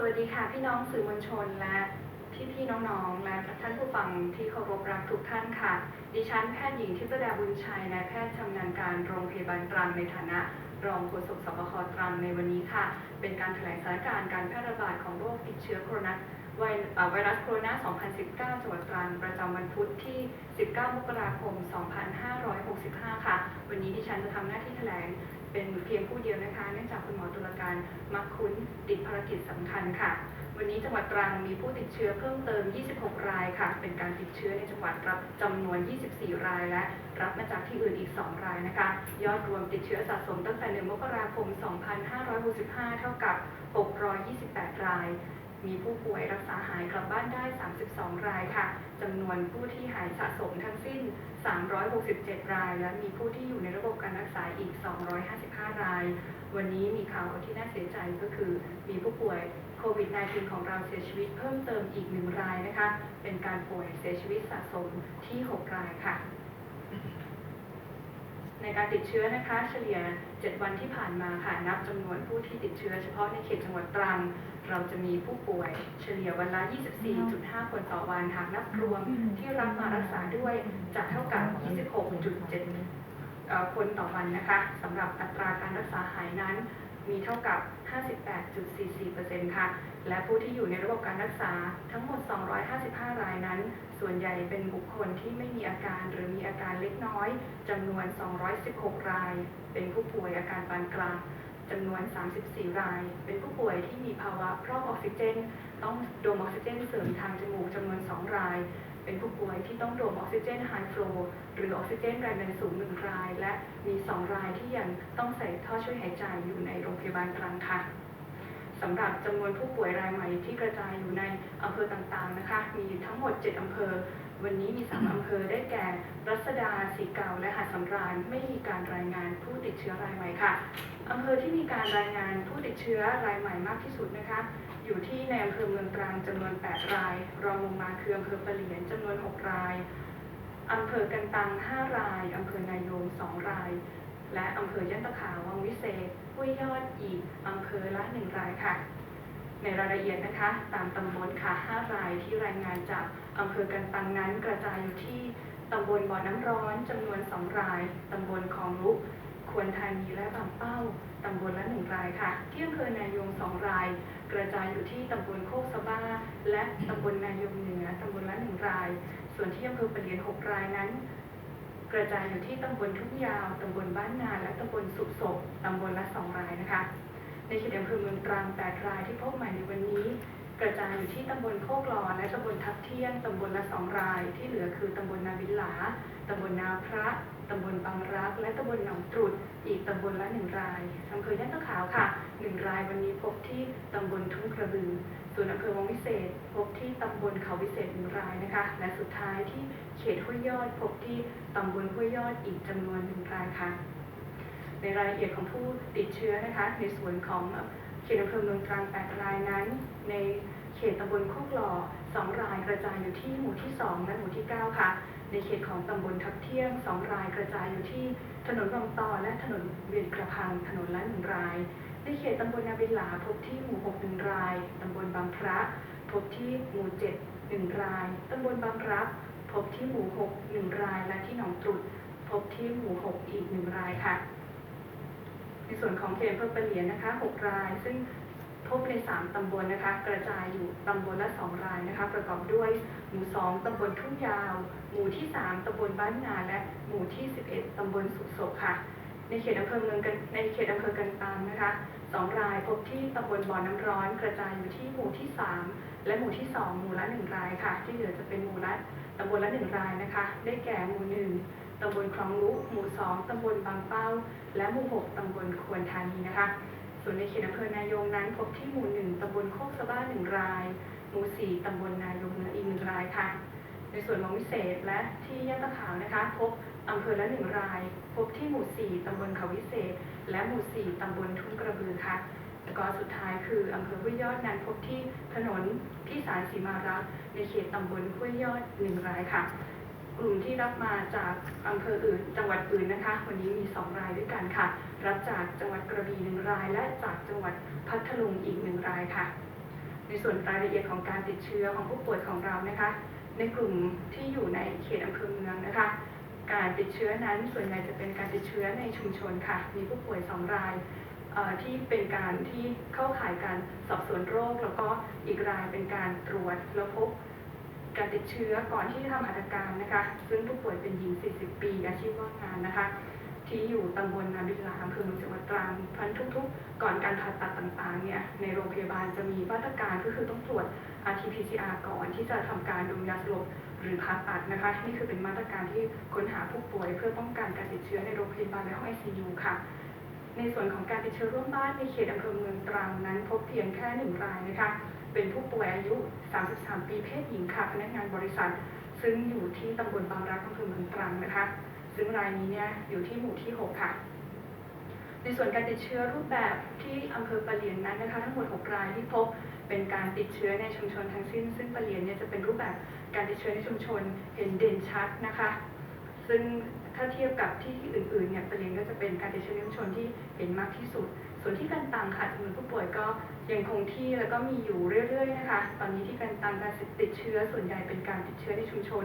สวัสดีค่ะพี่น้องสื่อมวลชนและพี่พี่ๆน้องๆและท่านผู้ฟังที่เคารพรักทุกท่านค่ะ ดิฉันแพทย์หญิงทิพย์ดาบุญชัยนายแพทย์ชำนาญการโรงพยาบาลตรังในฐานะ รองโฆษกสบคตรังในวันนี้ค่ะ เป็นการแถลงสถานการณ์การแพร่ระบาดของโรคติดเชื้อโคโรนาไวเอ่อไวรัสโคโรนา 2019 จังหวัดตรังประจำวันพุธที่ 19 มกราคม 2565 ค่ะ วันนี้ดิฉันจะทำหน้าที่แถลง เป็นเพียงผู้เดียวนะคะเนื่องจากคุณหมอตุลาการมักคุ้นติดภารกิจสำคัญค่ะ วันนี้จังหวัดตรังมีผู้ติดเชื้อเพิ่มเติม 26 รายค่ะ เป็นการติดเชื้อในจังหวัดรับจำนวน 24 รายและรับมาจากที่อื่นอีก 2 รายนะคะ ยอดรวมติดเชื้อสะสมตั้งแต่ 1 มกราคม 2565 เท่ากับ 628 ราย มีผู้ป่วยรักษาหายกลับบ้านได้ 32 รายค่ะ จำนวนผู้ที่หายสะสมทั้งสิ้น 367 ราย และมีผู้ที่อยู่ในระบบการรักษาอีก 255 ราย วันนี้มีข่าวที่น่าเสียใจก็คือ มีผู้ป่วยโควิด -19 ของเราเสียชีวิตเพิ่มเติมอีกหนึ่งรายนะคะ เป็นการป่วยเสียชีวิตสะสมที่ 6 รายค่ะในการติดเชื้อนะคะเฉลี่ย 7 วันที่ผ่านมาค่ะนับจำนวนผู้ที่ติดเชื้อเฉพาะในเขตจังหวัดตรัง เราจะมีผู้ป่วยเฉลี่ยวันละ 24.5 คนต่อวันหากนับรวมที่รับมารักษาด้วยจะเท่ากับ 26.7เอ่อคนต่อวันนะคะสำหรับอัตราการรักษาหายนั้นมีเท่ากับ 58.44%ค่ะ และผู้ที่อยู่ในระบบการรักษาทั้งหมด 255 รายนั้น ส่วนใหญ่เป็นบุคคลที่ไม่มีอาการหรือมีอาการเล็กน้อยจำนวน 216 ราย เป็นผู้ป่วยอาการปานกลาง จำนวน 34 ราย เป็นผู้ป่วยที่มีภาวะพร่องออกซิเจน ต้องดมออกซิเจนเสริมทางจมูกจำนวน 2 ราย เป็นผู้ป่วยที่ต้องดมออกซิเจนไฮฟลูหรือออกซิเจนแรงดันสูงหนึ่งราย และมี 2 รายที่ยังต้องใส่ท่อช่วยหายใจอยู่ในโรงพยาบาลตรังค่ะสำหรับจำนวนผู้ป่วยรายใหม่ที่กระจายอยู่ในอำเภอต่างๆนะคะ มีทั้งหมด 7 อำเภอ วันนี้มี3อำเภอได้แก่รัศดาสีเก่าและหาดสำราญไม่มีการรายงานผู้ติดเชื้อรายใหม่ค่ะอำเภอที่มีการรายงานผู้ติดเชื้อรายใหม่มากที่สุดนะคะอยู่ที่ในอำเภอเมืองตรังจำนวน 8 ราย รองลงมาคืออำเภอปะเหลียนจำนวน 6 รายอำเภอกันตัง 5 รายอำเภอนายง 2 ราย และอำเภอย่านตะขาววังวิเศษห้วยยอดอีกอำเภอละ 1 รายค่ะ ในรายละเอียดนะคะ ตามตำบลค่ะ 5 รายที่รายงานจาก อำเภอกันตังนั้นกระจายอยู่ที่ตำบลบ่อน้ำร้อนจำนวน2ราย ตำบลคลองลุก ควรธานีและบางเป้า ตำบลละ1รายค่ะ ที่อำเภอนายง2ราย กระจายอยู่ที่ตำบลโคกสะบ้า และตำบลนายงเหนือตำบลละ1ราย ส่วนที่อำเภอปะเหลียน6รายนั้นกระจายอยู่ที่ตำบลทุ่งยาว ตำบลบ้านนา และตำบลสุศกตำบลละ2รายนะคะ ในเขตอำเภอเมืองตรัง8รายที่พบใหม่ในวันนี้ กระจายอยู่ที่ตำบลโคกลอและตำบลทับเที่ยงตำบลละ2ราย ที่เหลือคือตำบลนาบิลาตำบลนาพระตำบลบางรัก และตำบลหนองตรุด อีกตำบลละ1รายอำเภอย่านตะขาวค่ะ1รายวันนี้พบที่ตำบลทุ่งกระบือ ส่วนอำเภอวังวิเศษ พบที่ตำบลเขาวิเศษหนึ่งรายนะคะ และสุดท้ายที่เขตห้วยยอด พบที่ตำบลห้วยยอดอีกจำนวนหนึ่งรายค่ะ ในรายละเอียดของผู้ติดเชื้อนะคะ ในส่วนของเขตอำเภอเมืองตรัง8รายนั้น ในเขตตำบลโคกหล่อ2รายกระจายอยู่ที่หมู่ที่ 2 และหมู่ที่ 9 ค่ะ ในเขตของตำบลทับเที่ยง 2 รายกระจายอยู่ที่ถนนบางตอและถนนเวียนกระพังถนนละหนึ่งราย ในเขตตำบลนาบินหลาพบที่หมู่6 1รายตำบลบางพระ พบที่หมู่7 1 รายตำบลบางรักพบที่หมู่6 1 ราย และที่หนองตรุดพบที่หมู่ 6 อีก 1 รายค่ะในส่วนของเขตอำเภอปะเหลียนนะคะ 6 ราย ซึ่ง พบใน 3 ตำบลนะคะ กระจายอยู่ตำบลละ 2 รายนะคะ ประกอบด้วยหมู่ 2 ตำบลทุ่งยาว หมู่ที่ 3 ตำบลบ้านนาและหมู่ที่ 11 ตำบลสุโศกค่ะ ในเขตอำเภอเมืองกันในเขตอำเภอกันตังนะคะ2รายพบที่ตำบลบ่อน้ำร้อน กระจายอยู่ที่หมู่ที่ 3 และหมู่ที่ 2 หมู่ละ 1 รายค่ะ ที่เหลือจะเป็นหมู่ละตำบลละ 1 รายนะคะ ได้แก่หมู่ 1ตำบลคลองลุหมู่ 2ตำบลบางเป้า และหมู่ 6ตำบลควรธานีนะคะ ส่วนในเขตอำเภอนายงนั้นพบที่หมู่1ตำบลโคกสะบ้า1ราย หมู่4ตำบลนายงเหนืออีก1รายค่ะ ในส่วนของวิเศษและที่ย่านตะขาวนะคะ พบอำเภอละ1ราย พบที่หมู่4ตำบลเขาวิเศษ และหมู่4ตำบลทุ่งกระบือค่ะแล้วก็สุดท้ายคืออำเภอห้วยยอดนั้นพบที่ถนนที่สารสีมารักษ์ในเขตตำบลห้วยยอด1รายค่ะ กลุ่มที่รับมาจากอำเภออื่น จังหวัดอื่นนะคะ วันนี้มี 2 รายด้วยกันค่ะ รับจากจังหวัดกระบี่หนึ่งราย และจากจังหวัดพัทลุงอีกหนึ่งรายค่ะ ในส่วนรายละเอียดของการติดเชื้อของผู้ป่วยของเรานะคะ ในกลุ่มที่อยู่ในเขตอำเภอเมืองนะคะ การติดเชื้อนั้นส่วนใหญ่จะเป็นการติดเชื้อในชุมชนค่ะ มีผู้ป่วยสองรายที่เป็นการที่เข้าข่ายการสอบสวนโรค แล้วก็อีกรายเป็นการตรวจแล้วพบ การติดเชื้อก่อนที่จะทำหัตถการนะคะ ซึ่งผู้ป่วยเป็นหญิง 40 ปีอาชีพว่างงานนะคะ ที่อยู่ตำบลนาบิลาอำเภอเมืองจังหวัดตรังพันทุกๆ ก่อนการผ่าตัดต่างๆเนี่ยในโรงพยาบาลจะมีมาตรการก็คือต้องตรวจ RT-PCR ก่อนที่จะทำการดมยาสลบหรือผ่าตัดนะคะ นี่คือเป็นมาตรการที่ค้นหาผู้ป่วย เพื่อป้องกันการติดเชื้อในโรงพยาบาลและห้อง ICU ค่ะในส่วนของการติดเชื้อร่วมบ้านในเขตอำเภอเมืองตรังนั้น พบเพียงแค่หนึ่งรายนะคะ เป็นผู้ป่วยอายุ 33 ปีเพศหญิงค่ะ พนักงานบริษัท ซึ่งอยู่ที่ตำบลบางรักอำเภอเมืองตรังนะคะ ซึ่งรายนี้เนี่ยอยู่ที่หมู่ที่ 6 ค่ะ ในส่วนการติดเชื้อรูปแบบที่อำเภอปะเหลียนนั้นนะคะ ทั้งหมด 6 รายที่พบเป็นการติดเชื้อในชุมชนทั้งสิ้น ซึ่งปะเหลียนเนี่ยจะเป็นรูปแบบการติดเชื้อในชุมชนเห็นเด่นชัดนะคะ ซึ่งถ้าเทียบกับที่อื่นๆเนี่ยปะเหลียนก็จะเป็นการติดเชื้อในชุมชนที่เห็นมากที่สุด ส่วนที่กันตังค่ะจำนวนผู้ป่วยก็ยังคงที่แล้วก็มีอยู่เรื่อยๆนะคะ ตอนนี้ที่กันตังการติดเชื้อส่วนใหญ่เป็นการติดเชื้อในชุมชน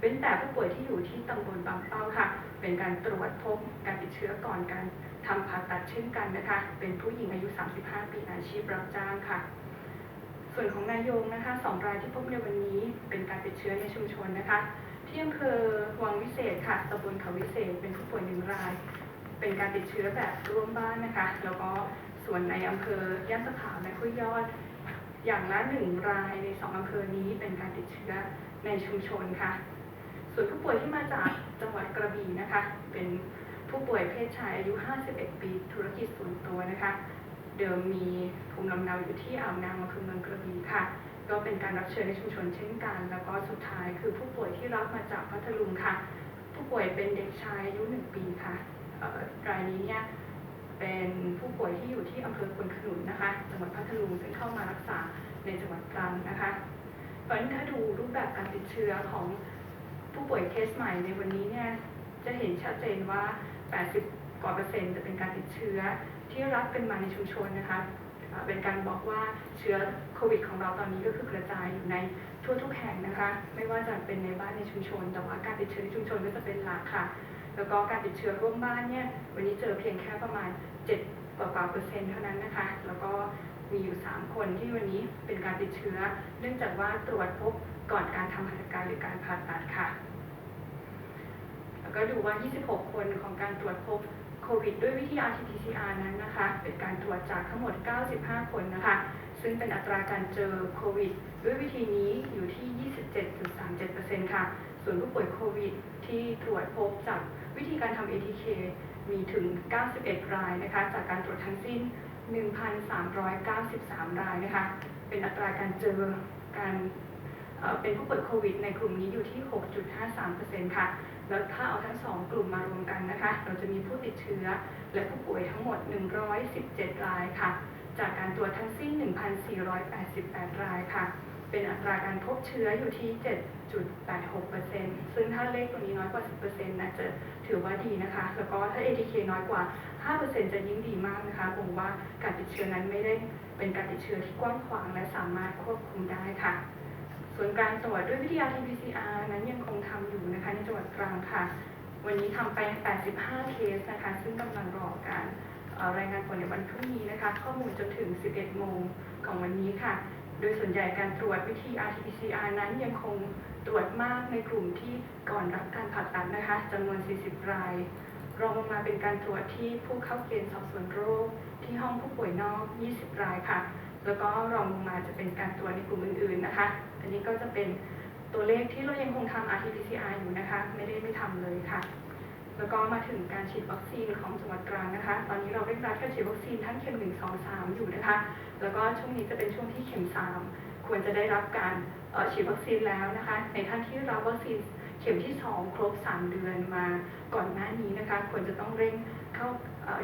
เป็นแต่ผู้ป่วยที่อยู่ที่ตำบลบางเป้าค่ะ เป็นการตรวจพบการติดเชื้อก่อนการทำผ่าตัดเช่นกันนะคะ เป็นผู้หญิงอายุ 35 ปีอาชีพรับจ้างค่ะ ส่วนของนายงนะคะสองรายที่พบในวันนี้เป็นการติดเชื้อในชุมชนนะคะที่อำเภอวังวิเศษค่ะตำบลเขาวิเศษเป็นผู้ป่วยหนึ่งราย เป็นการติดเชื้อแบบร่วมบ้านนะคะ แล้วก็ส่วนในอำเภอย่านตะขาวและห้วยยอด อย่างละหนึ่งรายในสองอำเภอนี้เป็นการติดเชื้อในชุมชนค่ะ ส่วนผู้ป่วยที่มาจากจังหวัดกระบี่นะคะ เป็นผู้ป่วยเพศชายอายุ 51 ปี ธุรกิจส่วนตัวนะคะ เดิมมีภูมิลำเนาอยู่ที่อ่าวนางอำเภอเมืองกระบี่ค่ะ ก็เป็นการรับเชิญในชุมชนเช่นกัน แล้วก็สุดท้ายคือผู้ป่วยที่รับมาจากพัทลุงค่ะ ผู้ป่วยเป็นเด็กชายอายุหนึ่งปีค่ะ รายนี้เนี่ยเป็นผู้ป่วยที่อยู่ที่อำเภอควนขนุนนะคะ จังหวัดพัทลุงซึ่งเข้ามารักษาในจังหวัดตรังนะคะเพราะฉะนั้นถ้าดูรูปแบบการติดเชื้อของผู้ป่วยเคสใหม่ในวันนี้เนี่ยจะเห็นชัดเจนว่า 80 กว่าเปอร์เซ็นต์จะเป็นการติดเชื้อที่รับเป็นมาในชุมชนนะคะ เป็นการบอกว่าเชื้อโควิดของเราตอนนี้ก็คือกระจายอยู่ในทั่วทุกแห่งนะคะ ไม่ว่าจะเป็นในบ้านในชุมชน แต่ว่าการติดเชื้อในชุมชนก็จะเป็นหลักค่ะ แล้วก็การติดเชื้อร่วมบ้านเนี่ยวันนี้เจอเพียงแค่ประมาณ 7 กว่ากว่าเปอร์เซ็นต์เท่านั้นนะคะ แล้วก็มีอยู่ 3 คนที่วันนี้เป็นการติดเชื้อ เนื่องจากว่าตรวจพบก่อนการทำหัตถการหรือการผ่าตัดค่ะ แล้วก็ดูว่า 26 คนของการตรวจพบโควิดด้วยวิธี RT-PCR นั้นนะคะ เป็นการตรวจจากทั้งหมด 95 คนนะคะ ซึ่งเป็นอัตราการเจอโควิดด้วยวิธีนี้อยู่ที่ 27.37%ค่ะ ส่วนผู้ป่วยโควิดที่ตรวจพบจากวิธีการทำ ATK มีถึง 91 รายนะคะ จากการตรวจทั้งสิ้น 1,393 รายนะคะ เป็นอัตราการเจอการเป็นผู้ป่วยโควิดในกลุ่มนี้อยู่ที่ 6.53%ค่ะ แล้วถ้าเอาทั้งสองกลุ่มมารวมกันนะคะ เราจะมีผู้ติดเชื้อและผู้ป่วยทั้งหมด 117 รายค่ะ จากการตรวจทั้งสิ้น 1,488 รายค่ะ เป็นอัตราการพบเชื้ออยู่ที่ 7.86%ซึ่งถ้าเลขตัวนี้น้อยกว่า 10%นะจะถือว่าดีนะคะ แล้วก็ถ้า ATK น้อยกว่า 5%จะยิ่งดีมากนะคะผมว่าการติดเชื้อนั้นไม่ได้เป็นการติดเชื้อที่กว้างขวางและสามารถควบคุมได้ค่ะ ส่วนการตรวจด้วยวิทยา TPCR นั้นยังคงทำอยู่นะคะในจังหวัดตรังค่ะ วันนี้ทำไป 85 เคสนะคะ ซึ่งกำลังรอการรายงานผลในวันพรุ่งนี้นะคะ ข้อมูลจนถึง 11 โมงของวันนี้ค่ะ โดยส่วนใหญ่การตรวจวิธี RT-PCR นั้นยังคงตรวจมากในกลุ่มที่ก่อนรับการผ่าตัดนะคะจำนวน 40 ราย รองลงมาเป็นการตรวจที่ผู้เข้าเกณฑ์สอบสวนโรค ที่ห้องผู้ป่วยนอก 20 รายค่ะ แล้วก็รองลงมาจะเป็นการตรวจในกลุ่มอื่นๆนะคะ อันนี้ก็จะเป็นตัวเลขที่เรายังคงทำ RT-PCR อยู่นะคะ ไม่ได้ไม่ทำเลยค่ะ แล้วก็มาถึงการฉีดวัคซีนของจังหวัดตรังนะคะ ตอนนี้เราเร่งรัดการฉีดวัคซีนทั้งเข็ม1 2 3อยู่นะคะ แล้วก็ช่วงนี้จะเป็นช่วงที่เข็ม3ควรจะได้รับการฉีดวัคซีนแล้วนะคะ ในท่านที่รับวัคซีนเข็มที่ 2 ครบ 3 เดือนมาก่อนหน้านี้นะคะ ควรจะต้องเร่งเข้า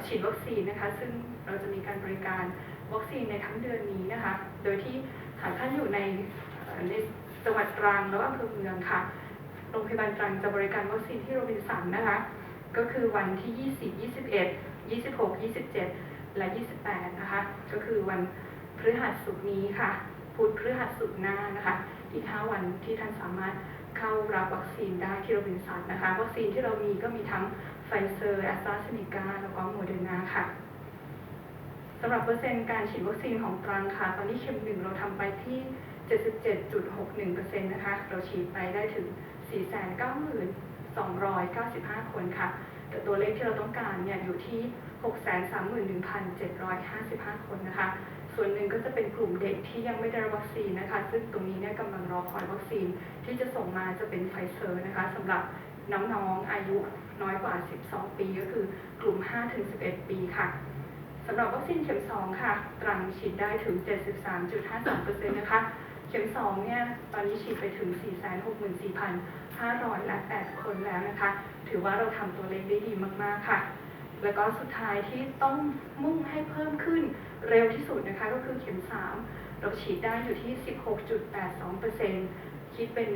ฉีดวัคซีนนะคะ ซึ่งเราจะมีการบริการวัคซีนในทั้งเดือนนี้นะคะ โดยที่หากท่านอยู่ในในจังหวัดตรังแล้วก็อำเภอเมืองค่ะ โรงพยาบาลตรังจะบริการวัคซีนที่โรบินสันนะคะ ก็คือวันที่ 20 21 26 27 และ 28 นะคะ ก็คือวันพฤหัสสุกร์นี้ค่ะ พุธพฤหัสศุกร์หน้านะคะ อีก 5 วันที่ท่านสามารถเข้ารับวัคซีนได้ที่โรบินสันนะคะ วัคซีนที่เรามีก็มีทั้งไฟเซอร์แอสตราเซเนกาแล้วก็โมเดอร์นาค่ะสำหรับเปอร์เซ็นต์การฉีดวัคซีนของตรังค่ะ ตอนนี้เข็มหนึ่งเราทำไปที่ 77.61%นะคะ เราฉีดไปได้ถึง 49,000 2,295 คนค่ะ แต่ตัวเลขที่เราต้องการเนี่ยอยู่ที่ 631,755 คนนะคะ ส่วนหนึ่งก็จะเป็นกลุ่มเด็กที่ยังไม่ได้รับวัคซีนนะคะ ซึ่งตรงนี้เนี่ยกำลังรอคอยวัคซีนที่จะส่งมาจะเป็นไฟเซอร์นะคะสำหรับน้องๆอายุน้อยกว่า 12 ปีก็คือกลุ่ม 5-11 ปีค่ะสำหรับวัคซีนเข็ม 2 ค่ะ ตรังฉีดได้ถึง 73.52%นะคะ ข็ม2เนี่ยตอนนี้ฉีดไปถึง 464,500และ8คนแล้วนะคะ ถือว่าเราทำตัวเลขได้ดีมากๆค่ะ แล้วก็สุดท้ายที่ต้องมุ่งให้เพิ่มขึ้นเร็วที่สุดนะคะก็คือเข็ม 3 เราฉีดได้อยู่ที่ 16.82%คิดเป็น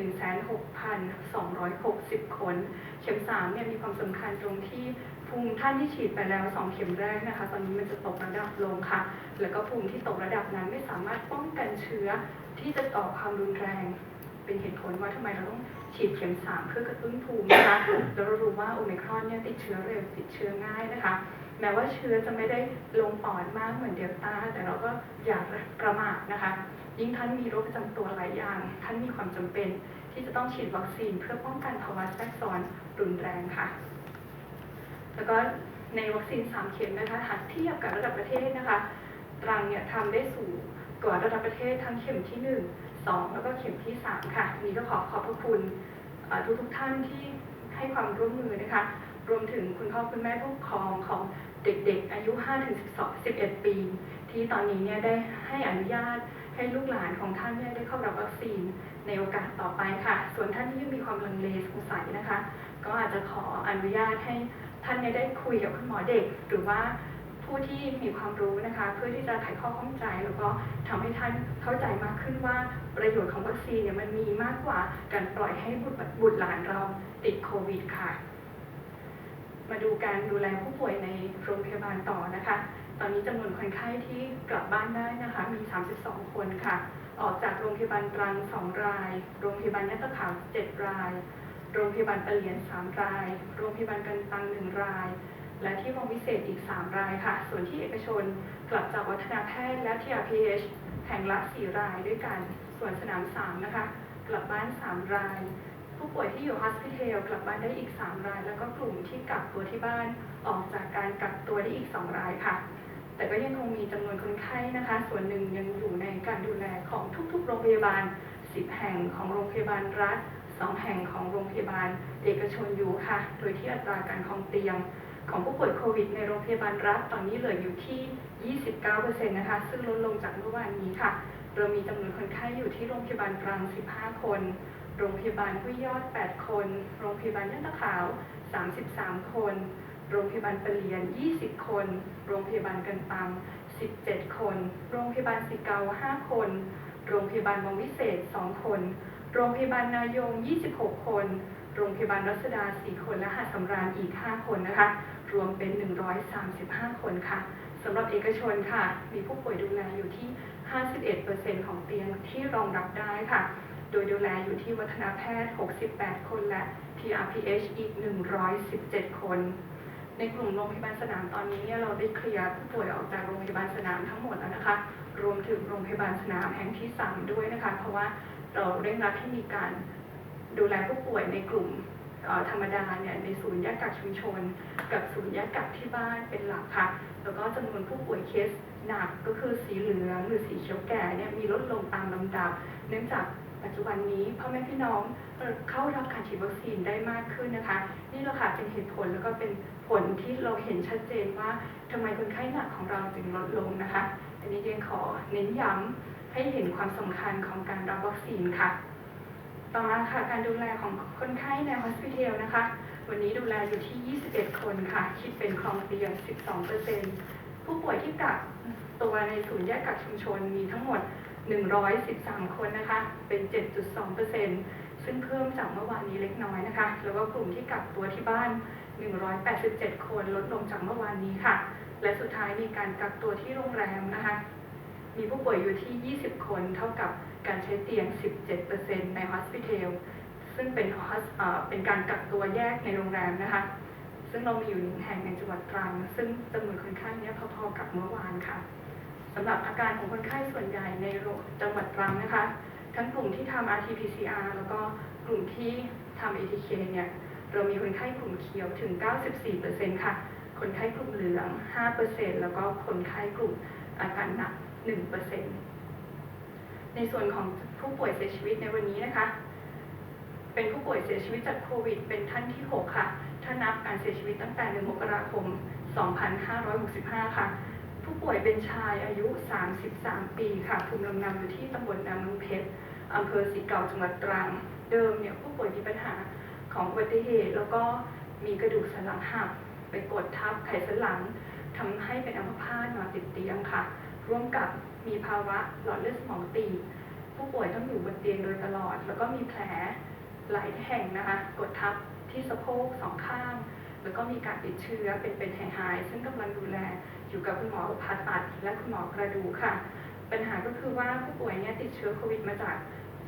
16,260 คน เข็ม3เนี่ยมีความสำคัญตรงที่ภูมิท่านที่ฉีดไปแล้ว 2 เข็มแรกนะคะ ตอนนี้มันจะตกระดับลงค่ะ แล้วก็ภูมิที่ตกระดับนั้นไม่สามารถป้องกันเชื้อ ที่จะต่อความรุนแรง เป็นเหตุผลว่าทำไมเราต้องฉีดเข็ม3เพื่อกระตุ้นภูมินะคะแล้วเรารู้ว่าโอมิครอนเนี่ยติดเชื้อเร็วติดเชื้อง่ายนะคะแม้ว่าเชื้อจะไม่ได้ลงปอดมากเหมือนเดลต้าแต่เราก็อย่าประมาทนะคะ ยิ่งท่านมีโรคประจำตัวหลายอย่าง ท่านมีความจำเป็นที่จะต้องฉีดวัคซีนเพื่อป้องกันภาวะแทรกซ้อนรุนแรงค่ะ แล้วก็ในวัคซีน3เข็มนะคะหากเทียบกับระดับประเทศนะคะ ตรังเนี่ยทำได้สูง กว่าระดับประเทศทั้งเข็มที่ 1 2 แล้วก็เข็มที่ 3 ค่ะ นี่ก็ขอขอบพระคุณทุกทุกท่านที่ให้ความร่วมมือนะคะ รวมถึงคุณพ่อคุณแม่ผู้ปกครองของเด็กๆ อายุ 5-12 11 ปี ที่ตอนนี้เนี่ยได้ให้อนุญาตให้ลูกหลานของท่านเนี่ยได้เข้ารับวัคซีนในโอกาสต่อไปค่ะ ส่วนท่านที่ยังมีความลังเลสงสัยนะคะ ก็อาจจะขออนุญาตให้ท่านเนี่ยได้คุยกับคุณหมอเด็ก หรือว่า ผู้ที่มีความรู้นะคะ เพื่อที่จะไขข้อข้องใจแล้วก็ทำให้ท่านเข้าใจมากขึ้นว่าประโยชน์ของวัคซีนเนี่ยมันมีมากกว่าการปล่อยให้บุตรบุตรหลานเราติดโควิดค่ะ มาดูการดูแลผู้ป่วยในโรงพยาบาลต่อนะคะ ตอนนี้จำนวนคนไข้ที่กลับบ้านได้นะคะมี 32 คนค่ะ ออกจากโรงพยาบาลตรัง 2 ราย โรงพยาบาลยัตขาว7ราย โรงพยาบาลปะเหลียน 3 ราย โรงพยาบาลกันตัง 1 ราย และที่วงวิเศษอีก 3 รายค่ะ ส่วนที่เอกชนกลับจากวัฒนาแพทย์และ TRPH แห่งละ 4 รายด้วยกัน ส่วนสนาม 3 นะคะ กลับบ้าน 3 ราย ผู้ป่วยที่อยู่ฮอสพิทอลกลับบ้านได้อีก 3 ราย แล้วก็กลุ่มที่กักตัวที่บ้านออกจากการกักตัวได้อีก 2 รายค่ะ แต่ก็ยังคงมีจำนวนคนไข้นะคะ ส่วนหนึ่งยังอยู่ในการดูแลของทุกๆ โรงพยาบาล 10 แห่งของโรงพยาบาลรัฐ 2 แห่งของโรงพยาบาล เอกชนอยู่ค่ะ โดยที่อัตราการคองเตียง ของผู้ป่วยโควิดในโรงพยาบาลรัฐตอนนี้เหลืออยู่ที่ 29%นะคะ ซึ่งลดลงจากเมื่อวานนี้ค่ะ เรามีจำนวนคนไข้อยู่ที่โรงพยาบาลตรัง15 คน โรงพยาบาลห้วยยอด 8 คน โรงพยาบาลยันตะขาว 33 คน โรงพยาบาลปะเลียน 20 คน โรงพยาบาลกันตัง17 คน โรงพยาบาลสิเกา 5 คน โรงพยาบาลวังวิเศษ 2 คน โรงพยาบาลนายง 26 คน โรงพยาบาลรัศดา 4 คน และหาดสำราญอีก 5 คนนะคะ รวมเป็น 135 คนค่ะสำหรับเอกชนค่ะ มีผู้ป่วยดูแลอยู่ที่ 51%ของเตียงที่รองรับได้ค่ะ โดยดูแลอยู่ที่วัฒนาแพทย์ 68 คนและ TRPH อีก 117 คน ในกลุ่มโรงพยาบาลสนามตอนนี้เนี่ยเราได้เคลียร์ผู้ป่วยออกจากโรงพยาบาลสนามทั้งหมดแล้วนะคะ รวมถึงโรงพยาบาลสนามแห่งที่ 3 ด้วยนะคะ เพราะว่าเราเร่งรัดให้มีการดูแลผู้ป่วยในกลุ่ม ธรรมดาเนี่ยในศูนย์แยกกักชุมชน กับศูนย์แยกกักที่บ้านเป็นหลักค่ะ แล้วก็จำนวนผู้ป่วยเคสหนักก็คือสีเหลืองหรือสีเขียวแก่เนี่ยมีลดลงตามลำดับ เนื่องจากปัจจุบันนี้พ่อแม่พี่น้องเข้ารับการฉีดวัคซีนได้มากขึ้นนะคะ นี่แหละค่ะเป็นเหตุผลแล้วก็เป็นผลที่เราเห็นชัดเจนว่าทำไมคนไข้หนักของเราจึงลดลงนะคะ อันนี้เรียนขอเน้นย้ำให้เห็นความสำคัญของการรับวัคซีนค่ะ ต่อมาค่ะการดูแลของคนไข้ในฮอสพิทอลนะคะ วันนี้ดูแลอยู่ที่ 21 คนค่ะ คิดเป็นครองเตียง 12%ผู้ป่วยที่กักตัวในศูนย์แยกกักชุมชนมีทั้งหมด 113 คนนะคะ เป็น 7.2%ซึ่งเพิ่มจากเมื่อวานนี้เล็กน้อยนะคะ แล้วก็กลุ่มที่กักตัวที่บ้าน 187 คนลดลงจากเมื่อวานนี้ค่ะ และสุดท้ายมีการกักตัวที่โรงแรมนะคะ มีผู้ป่วยอยู่ที่ 20 คนเท่ากับ การใช้เตียง 17%ใน hospital ซึ่งเป็นเอ่อเป็นการกักตัวแยกในโรงแรมนะคะ ซึ่งเรามีอยู่หนึ่งแห่งในจังหวัดตรัง ซึ่งจำนวนคนไข้เนี่ยพอๆกับเมื่อวานค่ะสำหรับอาการของคนไข้ส่วนใหญ่ในจังหวัดตรังนะคะ ทั้งกลุ่มที่ทำ RT-PCR แล้วก็กลุ่มที่ทำ ATK เนี่ยเรามีคนไข้กลุ่มเขียวถึง 94%ค่ะ คนไข้กลุ่มเหลือง 5%แล้วก็คนไข้กลุ่มอาการหนัก 1% ในส่วนของผู้ป่วยเสียชีวิตในวันนี้นะคะ เป็นผู้ป่วยเสียชีวิตจากโควิด เป็นท่านที่ 6 ค่ะ ถ้านับการเสียชีวิตตั้งแต่1มกราคม 2565 ค่ะ ผู้ป่วยเป็นชายอายุ 33 ปีค่ะ ภูมิลำเนาอยู่ที่ตำบลน้ำนงเพชรอำเภอสีเก่าจังหวัดตรัง เดิมเนี่ยผู้ป่วยมีปัญหาของอุบัติเหตุ แล้วก็มีกระดูกสันหลังหักไปกดทับไขสันหลังทำให้เป็นอัมพาตนอนติดเตียงค่ะ ร่วมกับ มีภาวะหลอดเลือดสมองตีบผู้ป่วยต้องอยู่บนเตียงโดยตลอด แล้วก็มีแผลหลายแห่งนะคะ กดทับที่สะโพกสองข้าง แล้วก็มีการติดเชื้อเป็นเป็นหายหายๆซึ่งกำลังดูแลอยู่กับคุณหมอผ่าตัด และคุณหมอกระดูกค่ะ ปัญหาก็คือว่าผู้ป่วยเนี่ยติดเชื้อโควิดมาจาก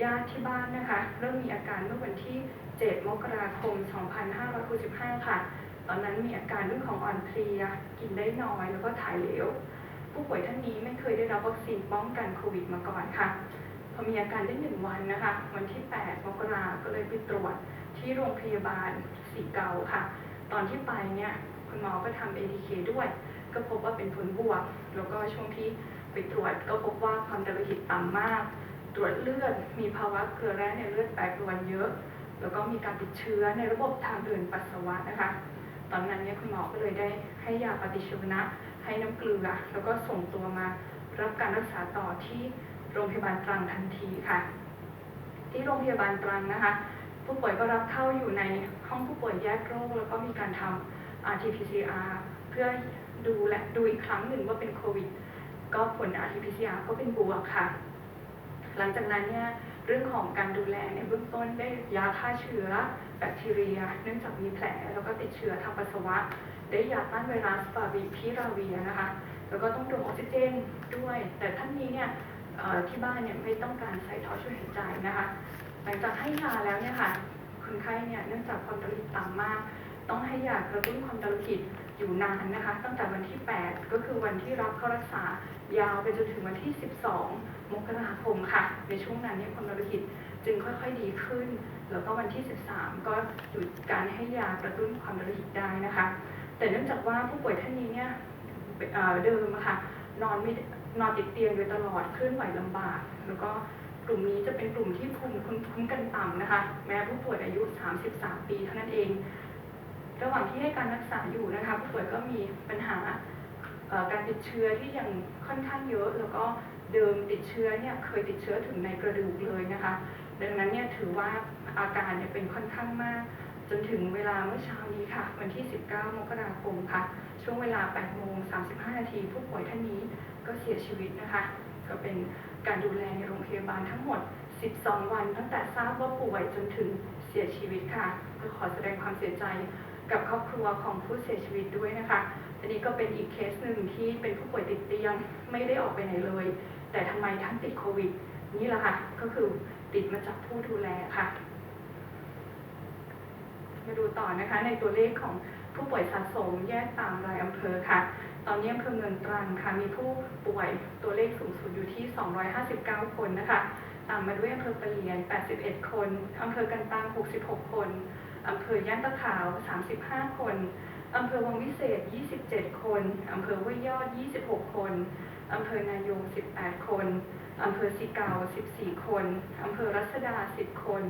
ญาติที่บ้านนะคะ เริ่มมีอาการเมื่อวันที่ 7 มกราคม 2565 ค่ะ ตอนนั้นมีอาการเรื่องของอ่อนเพลีย กินได้น้อย แล้วก็ถ่ายเหลว ผู้ป่วยท่านนี้ไม่เคยได้รับวัคซีนป้องกันโควิดมาก่อนค่ะพอมีอาการได้หนึ่งวันนะคะ วันที่ 8 มกราก็เลยไปตรวจที่โรงพยาบาลสีเกาค่ะ ตอนที่ไปเนี่ยคุณหมอก็ทำ ATK ด้วย ก็พบว่าเป็นผลบวก แล้วก็ช่วงที่ไปตรวจก็พบว่าความดันโลหิตต่ำมาก ตรวจเลือดมีภาวะเกลือแร่ในเลือดแปรปรวนเยอะ แล้วก็มีการติดเชื้อในระบบทางเดินปัสสาวะนะคะ ตอนนั้นเนี่ยคุณหมอก็เลยได้ให้ยาปฏิชีวนะ ให้น้ำเกลือ แล้วก็ส่งตัวมารับการรักษาต่อที่โรงพยาบาลตรังทันทีค่ะ ที่โรงพยาบาลตรังนะคะ ผู้ป่วยก็รับเข้าอยู่ในห้องผู้ป่วยแยกโรค แล้วก็มีการทำ RT-PCR เพื่อดูและดูอีกครั้งหนึ่งว่าเป็นโควิด ก็ผล RT-PCR ก็เป็นบวกค่ะ หลังจากนั้นเนี่ยเรื่องของการดูแลในเบื้องต้นได้ยาฆ่าเชื้อแบคทีเรีย เนื่องจากมีแผลแล้วก็ติดเชื้อทางปัสสาวะ ได้ยาต้านไวรัสฟาวิพิราเวียนะคะ แล้วก็ต้องดมออกซิเจนด้วย แต่ท่านนี้เนี่ยที่บ้านเนี่ยไม่ต้องการใส่ท่อช่วยหายใจนะคะ หลังจากให้ยาแล้วเนี่ยค่ะคนไข้เนี่ยเนื่องจากความดันโลหิตต่ำมาก ต้องให้ยากระตุ้นความดันโลหิตอยู่นานนะคะ ตั้งแต่วันที่ 8 ก็คือวันที่รับเข้ารักษายาวไปจนถึงวันที่ 12 มกราคมค่ะ ในช่วงนั้นเนี่ยความดันโลหิตจึงค่อยๆดีขึ้น แล้วก็วันที่ 13 ก็หยุดการให้ยากระตุ้นความดันโลหิตได้นะคะ แต่เนื่องจากว่าผู้ป่วยท่านนี้เนี่ยเดิมอะค่ะนอนไม่นอนติดเตียงโดยตลอดเคลื่อนไหวลำบาก แล้วก็กลุ่มนี้จะเป็นกลุ่มที่ภูมิคุ้มคุ้มกันต่ำนะคะ แม้ผู้ป่วยอายุ 33 ปีเท่านั้นเอง ระหว่างที่ให้การรักษาอยู่นะคะผู้ป่วยก็มีปัญหาการติดเชื้อที่ยังค่อนข้างเยอะ แล้วก็เดิมติดเชื้อเนี่ยเคยติดเชื้อถึงในกระดูกเลยนะคะ ดังนั้นเนี่ยถือว่าอาการเนี่ยเป็นค่อนข้างมาก จนถึงเวลาเมื่อเช้านี้ค่ะ วันที่ 19 มกราคมค่ะ ช่วงเวลา 8 โมง 35 นาที ผู้ป่วยท่านนี้ก็เสียชีวิตนะคะ ก็เป็นการดูแลในโรงพยาบาลทั้งหมด 12 วัน ตั้งแต่ทราบว่าป่วยจนถึงเสียชีวิตค่ะ ก็ขอแสดงความเสียใจกับครอบครัวของผู้เสียชีวิตด้วยนะคะ อันนี้ก็เป็นอีกเคสหนึ่งที่เป็นผู้ป่วยติดเตียงไม่ได้ออกไปไหนเลย แต่ทำไมท่านติดโควิด นี่แหละค่ะ ก็คือติดมาจากผู้ดูแลค่ะ มาดูต่อนะคะในตัวเลขของผู้ป่วยสะสมแยกตามรายอำเภอค่ะ ตอนนี้อำเภอเมืองตรังค่ะมีผู้ป่วยตัวเลขสูงสุดอยู่ที่ 259 คนนะคะ ตามมาด้วยอำเภอปะเหลียน 81 คนอำเภอกันตัง 66 คนอำเภอย่านตะขาว 35 คนอำเภอวังวิเศษ 27 คน อำเภอห้วยยอด 26 คน อำเภอนายง 18 คน อำเภอสีเกา 14 คน อำเภอรัศดา 10 คน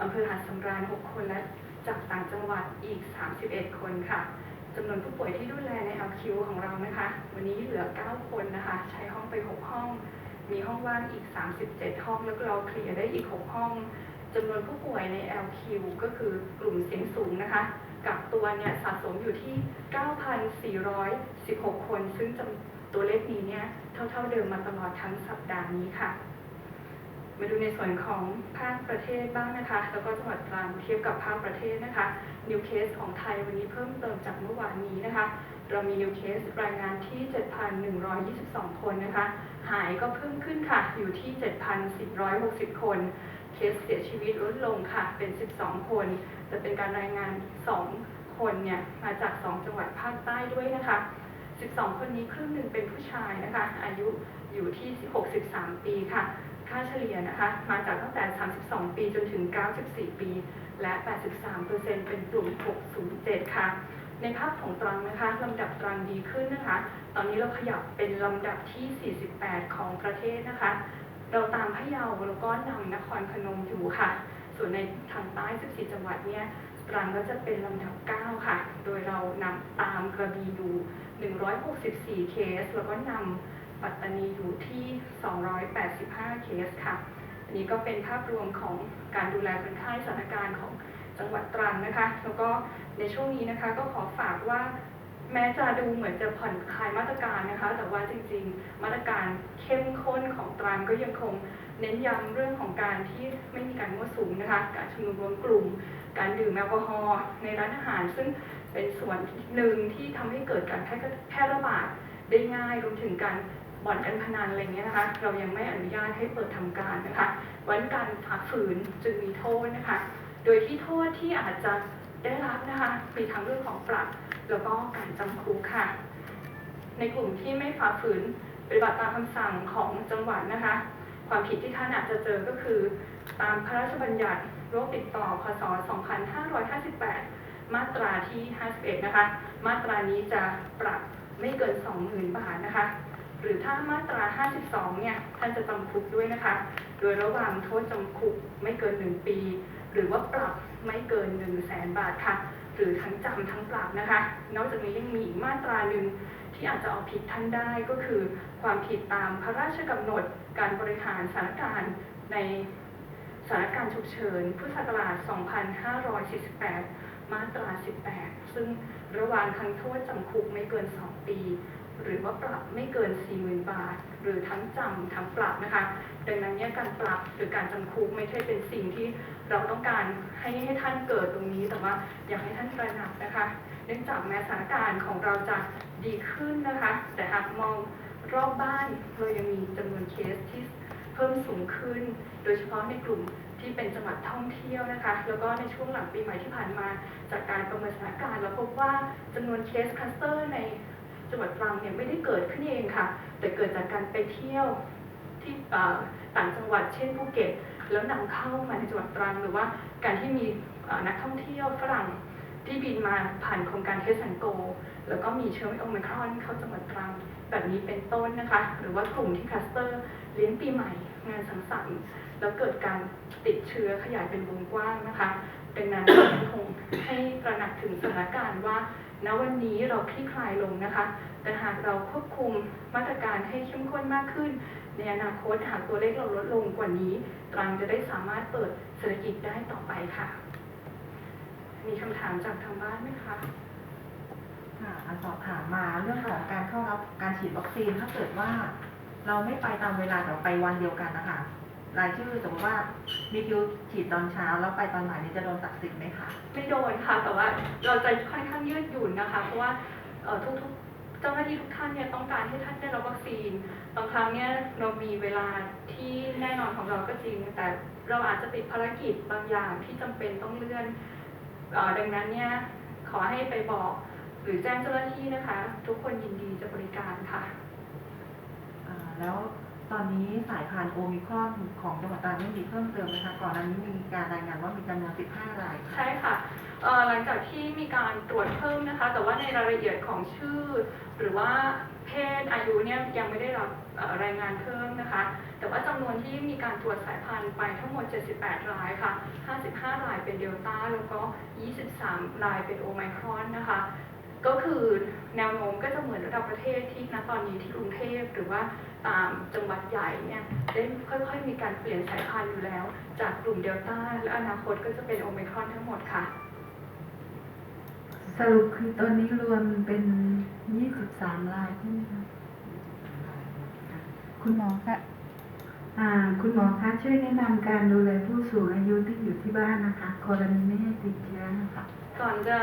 อำเภอหาดสำราญ 6 คน และ จากต่างจังหวัดอีก 31 คนค่ะจำนวนผู้ป่วยที่ดูแลใน LQ ของเรานะคะ วันนี้เหลือ 9 คนนะคะ ใช้ห้องไป 6 ห้อง มีห้องว่างอีก 37 ห้อง แล้วก็เราเคลียร์ได้อีก 6 ห้องจำนวนผู้ป่วยใน LQ ก็คือกลุ่มเสี่ยงสูงนะคะ กับตัวเนี่ยสะสมอยู่ที่ 9,416 คน ซึ่งจำตัวเลขนี้เนี่ยเท่าๆเดิมมาตลอดทั้งสัปดาห์นี้ค่ะ มาดูในส่วนของภาคประเทศบ้างนะคะ แล้วก็จังหวัดตรังเทียบกับภาคประเทศนะคะนิวเคสของไทยวันนี้เพิ่มเติมจากเมื่อวานนี้นะคะ เรามีนิวเคสรายงานที่ 7,122 คนนะคะ หายก็เพิ่มขึ้นค่ะ อยู่ที่ 7,460 คน เคสเสียชีวิตลดลงค่ะ เป็น 12 คน จะเป็นการรายงาน 2 คนเนี่ย มาจาก 2 จังหวัดภาคใต้ด้วยนะคะ 12 คนนี้ครึ่งหนึ่งเป็นผู้ชายนะคะ อายุอยู่ที่ 63 ปีค่ะ ค่าเฉลี่ยนะคะมาจากตั้งแต่ 32 ปีจนถึง 94 ปี และ 83 เป็นกลุ่ม 607 ค่ะ ในภาพของตรังนะคะลำดับตรังดีขึ้นนะคะ ตอนนี้เราขยับเป็นลำดับที่ 48 ของประเทศนะคะ เราตามพะเยาแล้วก็นำนครพนมอยู่ค่ะ ส่วนในทางใต้ 14 จังหวัดเนี่ยตรังก็จะเป็นลำดับ 9 ค่ะ โดยเรานำตามกระบี่อยู่ 164 เคส แล้วก็นำ ปัตตานีอยู่ที่ 285 เคสค่ะ อันนี้ก็เป็นภาพรวมของการดูแลคนไข้สถานการณ์ของจังหวัดตรังนะคะ แล้วก็ในช่วงนี้นะคะก็ขอฝากว่าแม้จะดูเหมือนจะผ่อนคลายมาตรการนะคะ แต่ว่าจริงๆ มาตรการเข้มข้นของตรังก็ยังคงเน้นย้ำเรื่องของการที่ไม่มีการมั่วสุมนะคะ การชุมนุมรวมกลุ่ม การดื่มแอลกอฮอล์ในร้านอาหาร ซึ่งเป็นส่วนหนึ่งที่ทำให้เกิดการแพร่ระบาดได้ง่ายรวมถึงการ บ่อนการพนันอะไรเงี้ยนะคะ เรายังไม่อนุญาตให้เปิดทำการนะคะวันการฝ่าฝืนจึงมีโทษนะคะ โดยที่โทษที่อาจจะได้รับนะคะมีทั้งเรื่องของปรับ แล้วก็การจำคุกค่ะ ในกลุ่มที่ไม่ฝ่าฝืนปฏิบัติตามคำสั่งของจังหวัดนะคะ ความผิดที่ท่านอาจจะเจอก็คือ ตามพระราชบัญญัติโรคติดต่อพศ 2558 มาตราที่ 51 นะคะ มาตรานี้จะปรับไม่เกิน 20,000 บาทนะคะ หรือถ้ามาตรา 52 เนี่ย ท่านจะจำคุกด้วยนะคะ โดยระหว่างโทษจำคุกไม่เกิน 1 ปี หรือว่าปรับไม่เกิน 1 0 0 0 0แสนบาทค่ะ หรือทั้งจำทั้งปรับนะคะ นอกจากนี้ยังมีอีกมาตราหนึ่งที่อาจจะเอาผิดท่านได้ก็คือ ความผิดตามพระราชกำหนดการบริหารสถานการณ์ในสถานการณ์ฉุกเฉินพุทธศักราช 2548 มาตรา 18 ซึ่งระหว่างทั้งโทษจำคุกไม่เกิน 2 ปี หรือว่าปรับไม่เกิน 40,000 บาท หรือทั้งจำทั้งปรับนะคะ ดังนั้นเนี่ยการปรับหรือการจำคุกไม่ใช่เป็นสิ่งที่เราต้องการให้ให้ท่านเกิดตรงนี้ แต่ว่าอยากให้ท่านตระหนักนะคะ เนื่องจากแม้สถานการณ์ของเราจะดีขึ้นนะคะ แต่หากมองรอบบ้านเรายังมีจำนวนเคสที่เพิ่มสูงขึ้น โดยเฉพาะในกลุ่มที่เป็นจังหวัดท่องเที่ยวนะคะ แล้วก็ในช่วงหลังปีใหม่ที่ผ่านมา จากการประเมินสถานการณ์เราพบว่าจำนวนเคสคลัสเตอร์ใน จังหวัดตรังเนี่ยไม่ได้เกิดขึ้นเองค่ะ แต่เกิดจากการไปเที่ยวที่ต่างจังหวัดเช่นภูเก็ต แล้วนำเข้ามาในจังหวัดตรังหรือว่าการที่มีนักท่องเที่ยวฝรั่งที่บินมาผ่านโครงการเทสันโก แล้วก็มีเชื้อโอมิครอนเข้าจังหวัดตรังแบบนี้เป็นต้นนะคะ หรือว่ากลุ่มที่คลัสเตอร์เลี้ยงปีใหม่งานสังสรรค์แล้วเกิดการติดเชื้อขยายเป็นวงกว้างนะคะดังนั้นยังคงให้ตระหนักถึงสถานการณ์ว่า ณวันนี้เราคลี่คลายลงนะคะ แต่หากเราควบคุมมาตรการให้เข้มข้นมากขึ้น ในอนาคตหากตัวเลขเราลดลงกว่านี้ ตรังจะได้สามารถเปิดเศรษฐกิจได้ต่อไปค่ะ มีคำถามจากทางบ้านไหมคะค่ะอันสอบถามมาเรื่องของการเข้ารับการฉีดวัคซีนถ้าเกิดว่า เราไม่ไปตามเวลาแต่ไปวันเดียวกันนะคะ รายชื่อสมมติว่ามีคิวฉีดตอนเช้าแล้วไปตอนบ่ายนี้จะโดนตัดสิทธิ์ไหมคะไม่โดนค่ะ แต่ว่าเราจะค่อนข้างยืดหยุ่นนะคะ เพราะว่าเอ่อทุกๆเจ้าหน้าที่ทุกท่านเนี่ยต้องการให้ท่านได้รับวัคซีนบางครั้งเนี่ยเรามีเวลาที่แน่นอนของเราก็จริง แต่เราอาจจะติดภารกิจบางอย่างที่จำเป็นต้องเลื่อนเอ่อดังนั้นเนี่ยขอให้ไปบอกหรือแจ้งเจ้าหน้าที่นะคะ ทุกคนยินดีจะบริการค่ะอ่าแล้ว ตอนนี้สายพันธุ์โอมิครอนของจังหวัดตรังไม่มีเพิ่มเติมนะคะก่อนหน้านี้มีการรายงานว่ามีจำนวน 15 รายใช่ค่ะหลังจากที่มีการตรวจเพิ่มนะคะ แต่ว่าในรายละเอียดของชื่อ หรือว่าเพศอายุเนี่ยยังไม่ได้รับรายงานเพิ่มนะคะ แต่ว่าจำนวนที่มีการตรวจสายพันธุ์ไปทั้งหมด 78 รายค่ะ 55 รายเป็นเดลต้าแล้วก็ 23 รายเป็นโอไมครอนนะคะ ก็คือแนวโน้มก็จะเหมือนระดับประเทศที่ณตอนนี้ที่กรุงเทพหรือว่าตามจังหวัดใหญ่เนี่ยได้ค่อยๆ มีการเปลี่ยนสายพันธุ์อยู่แล้ว จากกลุ่มเดลต้าและอนาคตก็จะเป็นโอไมครอนทั้งหมดค่ะ สรุปคือตอนนี้รวมเป็น 23รายใช่ไหมคะคุณหมอคะอ่าคุณหมอคะช่วยแนะนำการดูแลผู้สูงอายุที่อยู่ที่บ้านนะคะกรณีไม่ให้ติดเชื้อนะคะ ก่อนจะ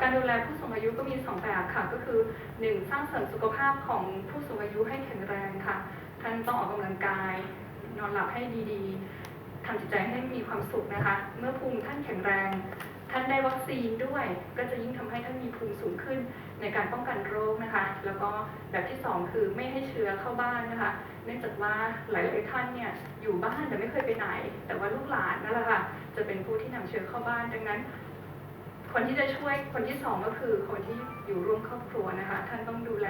การดูแลผู้สูงอายุก็มี 2 แบบค่ะ ก็คือ 1. สร้างเสริมสุขภาพของผู้สูงอายุให้แข็งแรงค่ะ ท่านต้องออกกำลังกาย นอนหลับให้ดีๆทำจิตใจให้มีความสุขนะคะ เมื่อภูมิท่านแข็งแรง ท่านได้วัคซีนด้วย ก็จะยิ่งทำให้ท่านมีภูมิสูงขึ้นในการป้องกันโรคนะคะ แล้วก็แบบที่สองคือไม่ให้เชื้อเข้าบ้านนะคะ เนื่องจากว่าหลายๆท่านเนี่ยอยู่บ้านแต่ไม่เคยไปไหน แต่ว่าลูกหลานนั่นแหละค่ะ จะเป็นผู้ที่นำเชื้อเข้าบ้าน ดังนั้น คนที่จะช่วยคนที่สองก็คือคนที่อยู่ร่วมครอบครัวนะคะ ท่านต้องดูแล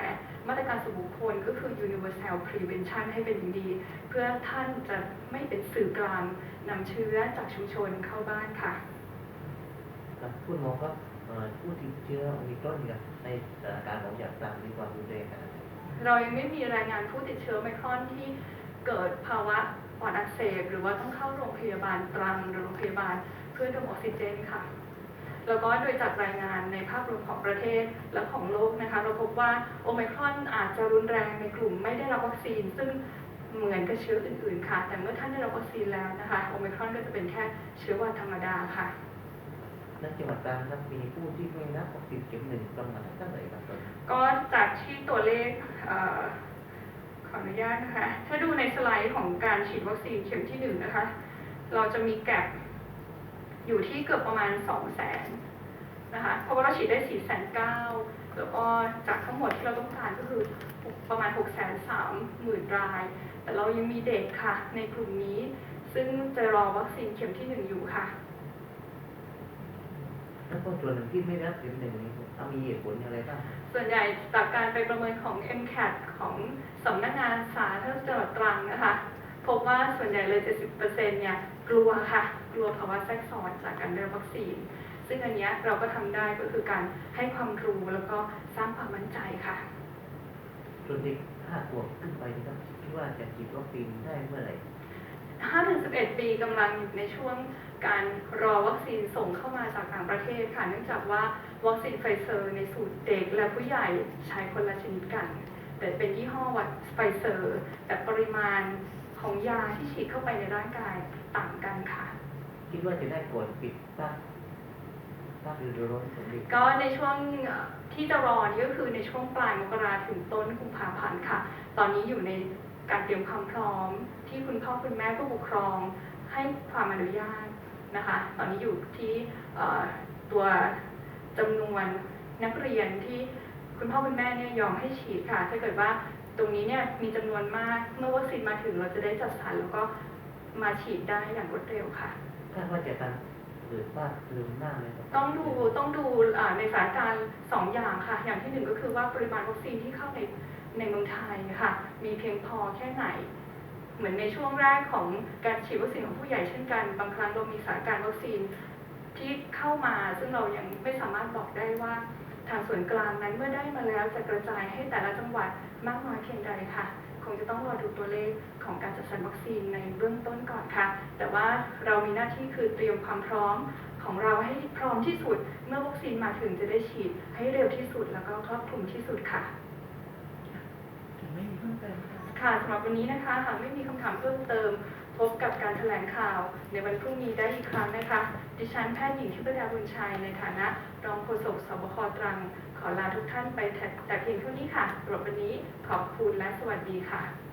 มาตรการส่วนบุคคลก็คือ universal prevention ให้เป็นอย่างดี เพื่อท่านจะไม่เป็นสื่อกลางนำเชื้อจากชุมชนเข้าบ้านค่ะครับคุณหมอครับเอ่อผู้ติดเชื้อโอมิครอนเนี่ยในสถานการณ์ของอย่างต่างมีความรุนแรงขนาดไหนเรายังไม่มีรายงานผู้ติดเชื้อไมครอนที่เกิดภาวะปอดอักเสบหรือว่าต้องเข้าโรงพยาบาลตรังหรือโรงพยาบาลเพื่อดมออกซิเจนค่ะ แล้วก็โดยจากรายงานในภาพรวมของประเทศและของโลกนะคะ เราพบว่าโอไมครอนอาจจะรุนแรงในกลุ่มไม่ได้รับวัคซีน ซึ่งเหมือนกับเชื้ออื่นๆค่ะ แต่เมื่อท่านได้รับวัคซีนแล้วนะคะโอไมครอนก็จะเป็นแค่เชื้อหวัดธรรมดาค่ะในจังหวัดตรังครับมีผู้ที่ไม่รับวัคซีนเข็มหนึ่งประมาณเท่าไหร่ครับตอนนี้ก็จากที่ตัวเลขเออขออนุญาตนะคะ ถ้าดูในสไลด์ของการฉีดวัคซีนเข็มที่หนึ่งนะคะ เราจะมีแกลบ อยู่ที่เกือบประมาณ 2 0 0แสนนะคะเพราะว่าเราฉีดได้4 9 0 0 0แล้วก็จากทั้งหมดที่เราต้องการก็คือประมาณ6 3 0 0 0 0ราย แต่เรายังมีเด็กค่ะ ในกลุ่มนี้ ซึ่งจะรอวัคซีนเข็มที่หนึ่งอยู่ค่ะ แล้วก็ส่วนหนึ่งที่ไม่รับเข็มหนึ่งนี้เอามีเหตุผลอะไรบ้างส่วนใหญ่จากการไปประเมินของ MCAT ของสำนักงานสาธารณสุขจังหวัดตรังนะคะ พบว่าส่วนใหญ่เลย 70%เนี่ยกลัวค่ะก ลัวภาวะแทรกซ้อนจากการได้รับวัคซีน ซึ่งอันเนี้ยเราก็ทำได้ก็คือการให้ความรู้แล้วก็สร้างความมั่นใจค่ะส่วนเด็กห้าขวบขึ้นไปนะครับคิดว่าจะฉีดวัคซีนได้เมื่อไหร่5-11ปีกำลังอยู่ในช่วงการรอวัคซีนส่งเข้ามาจากต่างประเทศค่ะเนื่องจากว่าวัคซีนไฟเซอร์ในสูตรเด็กและผู้ใหญ่ใช้คนละชนิดกัน แต่เป็นยี่ห้อวัคไฟเซอร์ แต่ปริมาณของยาที่ฉีดเข้าไปในร่างกายต่างกันค่ะ คิดว่าจะได้ก่อนปิดภาคภาคฤดูร้อนของเด็กก็ในช่วงที่จะรอนี่ก็คือในช่วงปลายมกราถึงต้นกุมภาพันธ์ค่ะ ตอนนี้อยู่ในการเตรียมความพร้อม ที่คุณพ่อคุณแม่ผู้ปกครอง ให้ความอนุญาตนะคะ ตอนนี้อยู่ที่ตัวจำนวนนักเรียนที่คุณพ่อคุณแม่เนี่ยยอมให้ฉีดค่ะ ถ้าเกิดว่าตรงนี้เนี่ยมีจำนวนมากเมื่อวัคซีนมาถึงเราจะได้จัดสรรแล้วก็มาฉีดได้อย่างรวดเร็วค่ะ คาดว่าจะทันเกิดภาลืมหน้าไหมต้องดูต้องดูในสถานการณ์สองอย่างค่ะ อย่างที่หนึ่งก็คือว่าปริมาณวัคซีนที่เข้าในในเมืองไทยค่ะ มีเพียงพอแค่ไหน เหมือนในช่วงแรกของการฉีดวัคซีนของผู้ใหญ่เช่นกัน บางครั้งเรามีสถานการณ์วัคซีนที่เข้ามา ซึ่งเรายังไม่สามารถบอกได้ว่าทางส่วนกลางนั้นเมื่อได้มาแล้วจะกระจายให้แต่ละจังหวัดมากน้อยเพียงใดค่ะ งจะต้องรอดูตัวเลขของการจัดสรรวัคซีนในเบื้องต้นก่อนค่ะ แต่ว่าเรามีหน้าที่คือเตรียมความพร้อมของเราให้พร้อมที่สุด เมื่อวัคซีนมาถึงจะได้ฉีดให้เร็วที่สุดแล้วก็ครอบคลุมที่สุดค่ะถึงไม่มีเพิ่มเติมค่ะค่ะสำหรับวันนี้นะคะหากไม่มีคำถามเพิ่มเติม พบกับการแถลงข่าว ในวันพรุ่งนี้ได้อีกครั้งนะคะ ดิฉันแพทย์หญิงทิพดาบุญชัยในฐานะ รองโฆษกสบคตรัง ขอลาทุกท่านไปแต่แต่เพียงเท่านี้ค่ะสำหรับวันนี้ขอบคุณและสวัสดีค่ะ